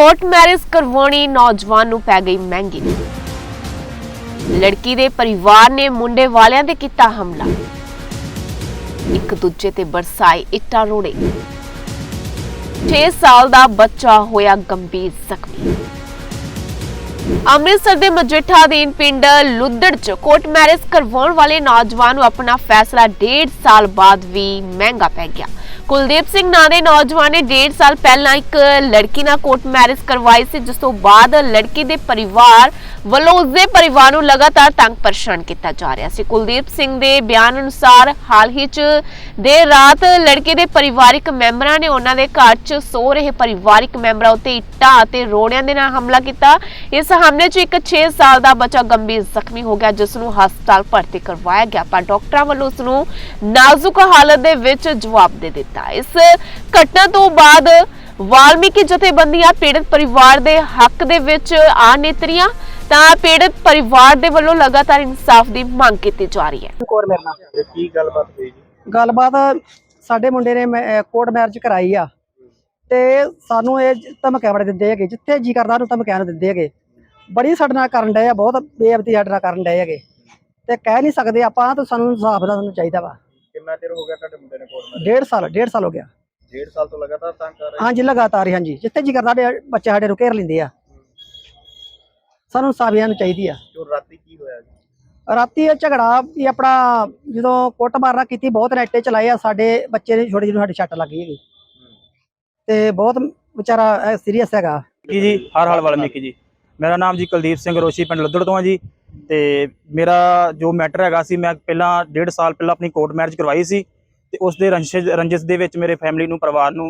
Court marriage ਕਰਵਾਉਣੀ ਨੌਜਵਾਨ ਨੂੰ ਪੈ ਗਈ ਮਹਿੰਗੀ। ਲੜਕੀ ਦੇ ਪਰਿਵਾਰ ਨੇ ਮੁੰਡੇ ਵਾਲਿਆਂ ਤੇ ਕੀਤਾ ਹਮਲਾ। ਇੱਕ ਦੂਜੇ ਤੇ ਬਰਸਾਏ ਇੱਟਾਂ ਰੋੜੇ। 6 ਸਾਲ ਦਾ ਬੱਚਾ ਹੋਇਆ ਗੰਭੀਰ ਜ਼ਖਮੀ। ਅੰਮ੍ਰਿਤਸਰ ਦੇ ਮਜੀਠਾ ਅਧੀਨ ਪਿੰਡ ਲੁੱਦੜ ਚ ਕੋਰਟ ਮੈਰਿਜ ਕਰਵਾਉਣ ਵਾਲੇ ਨੌਜਵਾਨ ਨੂੰ ਆਪਣਾ ਫੈਸਲਾ ਡੇਢ ਸਾਲ ਬਾਅਦ ਵੀ ਮਹਿੰਗਾ ਪੈ ਗਿਆ। ਕੁਲਦੀਪ ਸਿੰਘ ਨਾਂ ਦੇ ਨੌਜਵਾਨ ਨੇ ਡੇਢ ਸਾਲ ਪਹਿਲਾਂ ਇੱਕ ਲੜਕੀ ਨਾਲ ਕੋਰਟ ਮੈਰਿਜ ਕਰਵਾਈ ਸੀ, ਜਿਸ ਤੋਂ ਬਾਅਦ ਲੜਕੀ ਦੇ ਪਰਿਵਾਰ ਵੱਲੋਂ ਉਸਦੇ ਪਰਿਵਾਰ ਨੂੰ ਲਗਾਤਾਰ ਤੰਗ ਪਰੇਸ਼ਾਨ ਕੀਤਾ ਜਾ ਰਿਹਾ ਸੀ। ਕੁਲਦੀਪ ਸਿੰਘ ਦੇ ਬਿਆਨ ਅਨੁਸਾਰ ਹਾਲ ਹੀ ਚ ਦੇਰ ਰਾਤ ਲੜਕੇ ਦੇ ਪਰਿਵਾਰਿਕ ਮੈਂਬਰਾਂ ਨੇ ਉਹਨਾਂ ਦੇ ਘਰ 'ਚ ਸੋ ਰਹੇ ਪਰਿਵਾਰਿਕ ਮੈਂਬਰਾਂ ਉੱਤੇ ਇੱਟਾਂ ਅਤੇ ਰੋੜਿਆਂ ਦੇ ਨਾਲ ਹਮਲਾ ਕੀਤਾ। ਇਸ ਹਮਲੇ 'ਚ ਇੱਕ 6 ਸਾਲ ਦਾ ਬੱਚਾ ਗੰਭੀਰ ਜ਼ਖਮੀ ਹੋ ਗਿਆ ਜਿਸ ਨੂੰ ਹਸਪਤਾਲ ਭਰਤੀ ਕਰਵਾਇਆ ਗਿਆ। ਪਰ ਡਾਕਟਰਾਂ ਵੱਲੋਂ ਉਸ ਨੂੰ ਨਾਜ਼ੁਕ ਹਾਲਤ ਦੇ ਵਿੱਚ ਜਵਾਬ ਦੇ ਦਿੱਤਾ। ਇਸ ਘਟਨਾ ਤੋਂ ਬਾਅਦ ਵਾਲਮੀਕੀ ਜਥੇਬੰਦੀਆਂ ਪੀੜਤ ਪਰਿਵਾਰ ਦੇ ਹੱਕ ਦੇ ਵਿੱਚ ਆ ਨਿਤਰੀਆਂ ਤਾਂ ਪੀੜਤ ਪਰਿਵਾਰ ਦੇ ਵੱਲੋਂ ਲਗਾਤਾਰ ਇਨਸਾਫ ਦੀ ਮੰਗ ਕੀਤੀ ਜਾ ਰਹੀ ਹੈ। ਕੋਰ ਮੇਰੇ ਨਾਲ। ਤੇ ਕੀ ਗੱਲਬਾਤ ਹੋਈ ਜੀ? ਗੱਲਬਾਤ ਸਾਡੇ ਮੁੰਡੇ ਨੇ ਕੋਰਟ ਮੈਰਿਜ ਕਰਾਈ ਆ। ਤੇ ਸਾਨੂੰ ਇਹ ਧਮਕੀਆਂ ਬੜੇ ਦਿੰਦੇ ਹੈਗੇ ਜਿੱਥੇ ਜੀ ਕਰਦਾ ਉਹਨੂੰ ਧਮਕੀਆਂ ਨੂੰ ਦਿੰਦੇ ਹੈਗੇ। ਬੜੀ ਸਾਡੇ ਨਾਲ ਕਰਨ ਡਏ ਆ ਬਹੁਤ ਬੇਅਬਤੀ ਸਾਡੇ ਨਾਲ ਕਰਨ ਡਏ ਹੈਗੇ। ਤੇ ਕਹਿ ਨਹੀਂ ਸਕਦੇ ਆਪਾਂ ਤਾਂ ਸਾਨੂੰ ਇਨਸਾਫ ਦਾ ਸਾਨੂੰ ਚਾਹੀਦਾ ਵਾ। ਕਿੰਨਾ ਚਿਰ ਹੋ ਗਿਆ ਤੁਹਾਡੇ ਮੁੰਡੇ ਨੇ ਕੋਰਟ ਡੇਢ ਸਾਲ ਡੇਢ ਸਾਲ ਹੋ ਗਿਆ। ਡੇਢ ਸਾਲ ਤੋਂ ਲਗਾਤਾਰ ਤੰਗ ਕਰ ਰਹੇ ਹਾਂਜੀ ਲਗਾਤਾਰ ਹੀ ਹਾਂਜੀ। ਜਿੱਥੇ ਜੀ ਕਰਦਾ ਸਾਡੇ ਬੱਚੇ ਸਾਡੇ ਨੂੰ ਘੇਰ ਲੈਂਦੇ ਆ। ਸਾਨੂੰ ਇਨਸਾਫੀਆਂ ਨੂੰ ਚਾਹੀਦੀ ਆ। ਜੋ ਰਾਤੀ ਕੀ ਹੋਇਆ ਜੀ? ਰਾਤੀ ਇਹ ਝਗੜਾ ਵੀ ਆਪਣਾ ਜਦੋਂ ਕੁੱਟ ਮਾਰਨਾ ਕੀਤੀ ਬਹੁਤ ਨੈਟੇ ਚਲਾਏ ਆ ਸਾਡੇ ਬੱਚੇ ਦੇ ਛੋਟੇ ਜਿਹਨੂੰ ਸਾਡੀ ਛੱਟ ਲੱਗੀ ਹੈਗੀ। ਤੇ ਬਹੁਤ ਵਿਚਾਰਾ ਸੀਰੀਅਸ ਹੈਗਾ। ਕੀ ਜੀ ਹਰ ਹਾਲ ਵਾਲਮੀਕੀ ਜੀ। ਮੇਰਾ ਨਾਮ ਜੀ ਕੁਲਦੀਪ ਸਿੰਘ ਰੋਸ਼ੀ ਪਿੰਡ ਲੱਦੜ ਤੋਂ ਆ ਜੀ। ਤੇ ਮੇਰਾ ਜੋ ਮੈਟਰ ਹੈਗਾ ਸੀ ਮੈਂ ਪਹਿਲਾਂ ਡੇਢ ਸਾਲ ਪਹਿਲਾਂ ਆਪਣੀ ਕੋਰਟ ਮੈਰਿਜ ਕਰਵਾਈ ਸੀ ਤੇ ਉਸ ਦੇ ਰੰਜਿਸ਼ ਰੰਜਿਸ਼ ਦੇ ਵਿੱਚ ਮੇਰੇ ਫੈਮਿਲੀ ਨੂੰ ਪਰਿਵਾਰ ਨੂੰ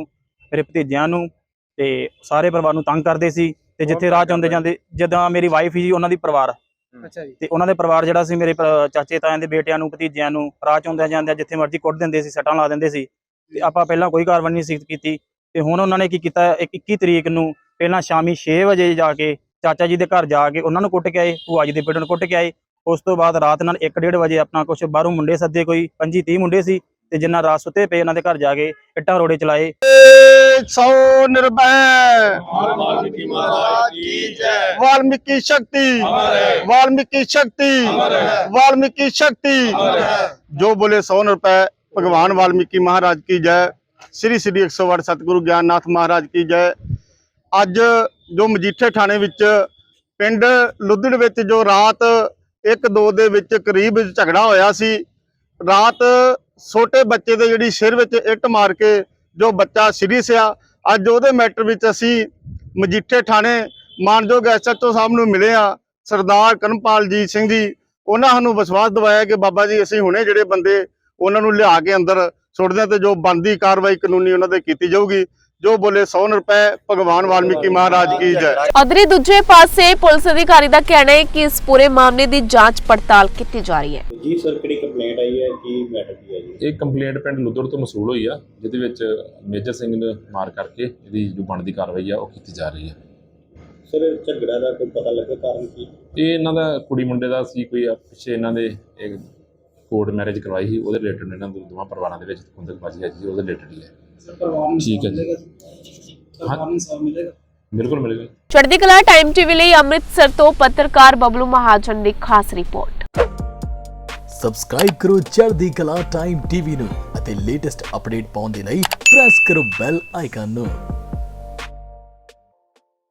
ਮੇਰੇ ਭਤੀਜਿਆਂ ਨੂੰ ਤੇ ਸਾਰੇ ਪਰਿਵਾਰ ਨੂੰ ਤੰਗ ਕਰਦੇ ਸੀ ਤੇ ਜਿੱਥੇ ਰਾਹ ਚ ਆਉਂਦੇ ਜਾਂਦੇ ਜਦੋਂ ਮੇਰੀ ਵਾਈਫ ਸੀ ਉਹਨਾਂ ਦੀ ਪਰਿਵਾਰ। ਅੱਛਾ ਜੀ। ਤੇ ਉਹਨਾਂ ਦੇ ਪਰਿਵਾਰ ਜਿਹੜਾ ਸੀ ਮੇਰੇ ਪ- ਚਾਚੇ ਤਾਇਆਂ ਦੇ ਬੇਟਿਆਂ ਨੂੰ ਭਤੀਜਿਆਂ ਨੂੰ ਰਾਹ ਚ ਆਉਂਦਿਆਂ ਜਾਂਦਿਆਂ ਜਿੱਥੇ ਮਰਜ਼ੀ ਕੁੱਟ ਦਿੰਦੇ ਸੀ ਸੱਟਾਂ ਲਾ ਦਿੰਦੇ ਸੀ। ਤੇ ਆਪਾਂ ਪਹਿਲਾਂ ਕੋਈ ਕਾਰਵਾਈ ਨਹੀਂ ਸੀ ਕੀਤੀ। ਤੇ ਹੁਣ ਉਹਨਾਂ ਨੇ ਕੀ ਕੀਤਾ ਇੱਕ 21 ਤਰੀਕ ਨੂੰ ਪਹਿਲਾਂ ਸ਼ਾਮੀ 6 ਵਜੇ ਜਾ ਕੇ ਚਾਚਾ ਜੀ ਦੇ ਘਰ ਜਾ ਕੇ ਉਹਨਾਂ ਨੂੰ ਕੁੱਟ ਕੇ ਆਏ ਭੂਆ ਜੀ ਦੇ ਬੇਟੇ ਨੂੰ ਕੁੱਟ ਕੇ ਆਏ। ਉਸ ਤੋਂ ਬਾਅਦ ਰਾਤ ਨਾਲ 1:30 ਵਜੇ ਆਪਣਾ ਕੁਝ ਬਾਹਰੋਂ ਮੁੰਡੇ ਸੱਦੇ ਕੋਈ 25 30 ਮੁੰਡੇ ਸੀ ਤੇ ਜਿੰਨਾ ਰਾਤ ਸੁੱਤੇ ਪਏ ਉਹਨਾਂ ਦੇ ਘਰ ਜਾ ਕੇ ਇੱਟਾਂ ਰੋੜੇ ਚਲਾਏ। ਸੋ ਨਿਰਭੈ ਜੈ। ਵਾਲਮੀਕੀ ਸ਼ਕਤੀ ਵਾਲਮੀਕੀ ਸ਼ਕਤੀ ਵਾਲਮੀਕੀ ਸ਼ਕਤੀ। ਜੋ ਬੋਲੇ ਸੋ ਨਿਰਭੈ ਭਗਵਾਨ ਵਾਲਮੀਕੀ ਮਹਾਰਾਜ ਕੀ ਜੈ। ਸ੍ਰੀ ਸ੍ਰੀ 108 ਸਤਿਗੁਰੂ ਗਿਆਨਨਾਥ ਮਹਾਰਾਜ ਕੀ ਜੈ। ਅੱਜ ਜੋ ਮਜੀਠੇ ਥਾਣੇ ਵਿੱਚ, ਪਿੰਡ ਲੁੱਧੜ ਵਿੱਚ ਜੋ ਰਾਤ 1-2 ਦੇ ਵਿੱਚ ਕਰੀਬ ਝਗੜਾ ਹੋਇਆ ਸੀ, ਰਾਤ ਛੋਟੇ ਬੱਚੇ ਦੇ ਜਿਹੜੀ ਸਿਰ ਵਿੱਚ ਇੱਟ ਮਾਰ ਕੇ ਜੋ ਬੱਚਾ ਸੀਰੀਅਸ ਆ, ਅੱਜ ਉਹਦੇ ਮੈਟਰ ਵਿੱਚ ਅਸੀਂ ਮਜੀਠੇ ਥਾਣੇ ਮਾਨਯੋਗ ਐਸਐਚਓ ਸਾਹਿਬ ਨੂੰ ਮਿਲੇ ਆ, ਸਰਦਾਰ ਕਰਮਪਾਲਜੀਤ ਸਿੰਘ ਜੀ। ਉਹਨਾਂ ਸਾਨੂੰ ਵਿਸ਼ਵਾਸ ਦਿਵਾਇਆ ਕਿ ਬਾਬਾ ਜੀ, ਅਸੀਂ ਹੁਣੇ ਜਿਹੜੇ ਬੰਦੇ ਉਹਨਾਂ ਨੂੰ ਲਿਆ ਕੇ ਅੰਦਰ ਸੁੱਟਦੇ ਹਾਂ ਤੇ ਜੋ ਬੰਦੀ ਕਾਰਵਾਈ ਕਾਨੂੰਨੀ ਉਹਨਾਂ ਤੇ ਕੀਤੀ ਜਾਊਗੀ। ਜੋ ਬੋਲੇ 100 ਰੁਪਏ ਭਗਵਾਨ ਵਾਲਮੀਕੀ ਮਹਾਰਾਜ ਕੀ ਜੈ। ਅਦਰੀ ਦੂਜੇ ਪਾਸੇ ਪੁਲਿਸ ਅਧਿਕਾਰੀ ਦਾ ਕਹਿਣਾ ਹੈ ਕਿ ਇਸ ਪੂਰੇ ਮਾਮਲੇ ਦੀ ਜਾਂਚ ਪੜਤਾਲ ਕੀਤੀ ਜਾ ਰਹੀ ਹੈ। ਜੀ ਸਰ ਕਿਹੜੀ ਕੰਪਲੇਂਟ ਆਈ ਹੈ? ਕੀ ਮੈਟਰ ਕੀ ਹੈ ਜੀ? ਇਹ ਕੰਪਲੇਂਟ ਪਿੰਡ ਲੁੱਦਰ ਤੋਂ ਮਸੂਲ ਹੋਈ ਆ ਜਿਹਦੇ ਵਿੱਚ ਮੇਜਰ ਸਿੰਘ ਨੇ ਮਾਰ ਕਰਕੇ ਇਹਦੀ ਜੋ ਬਣਦੀ ਕਾਰਵਾਈ ਆ ਉਹ ਕੀਤੀ ਜਾ ਰਹੀ ਹੈ ਸਰ ਝਗੜਾ ਦਾ ਕੋਈ ਪਤਾ ਲੱਗਾ ਕਾਰਨ ਕੀ? ਇਹ ਇਹਨਾਂ ਦਾ ਕੁੜੀ ਮੁੰਡੇ ਦਾ ਸੀ ਕੋਈ ਆ, ਪਿੱਛੇ ਇਹਨਾਂ ਦੇ ਇੱਕ ਕੋਰਟ ਮੈਰਿਜ ਕਰਵਾਈ ਸੀ ਉਹਦੇ ਰਿਲੇਟਡ ਇਹਨਾਂ ਦੇ ਦੋਵਾਂ ਪਰਿਵਾਰਾਂ ਦੇ ਵਿੱਚ ਖੁੰਦਕਬਾਜ਼ੀ ਹੈ ਜੀ ਉਹਦੇ ਰਿਲੇਟਡ ਹੀ ਹੈ। ਠੀਕ ਹੈ ਜੀ। ਬਿਲਕੁਲ ਮਿਲੇਗਾ। ਚੜ੍ਹਦੀ ਕਲਾ ਟਾਈਮ ਟੀਵੀ ਲਈ ਅੰਮ੍ਰਿਤਸਰ ਤੋਂ ਪੱਤਰਕਾਰ ਬਬਲੂ ਮਹਾਜਨ ਦੀ ਖਾਸ ਰਿਪੋਰਟ ਸਬਸਕ੍ਰਾਈਬ ਕਰੋ ਚੜ੍ਹਦੀ ਕਲਾ ਟਾਈਮ ਟੀਵੀ ਨੂੰ ਅਤੇ ਲੇਟੈਸਟ ਅਪਡੇਟ ਪਾਉਣ ਦੇ ਲਈ ਪ੍ਰੈਸ ਕਰੋ ਬੈਲ ਆਈਕਨ ਨੂੰ।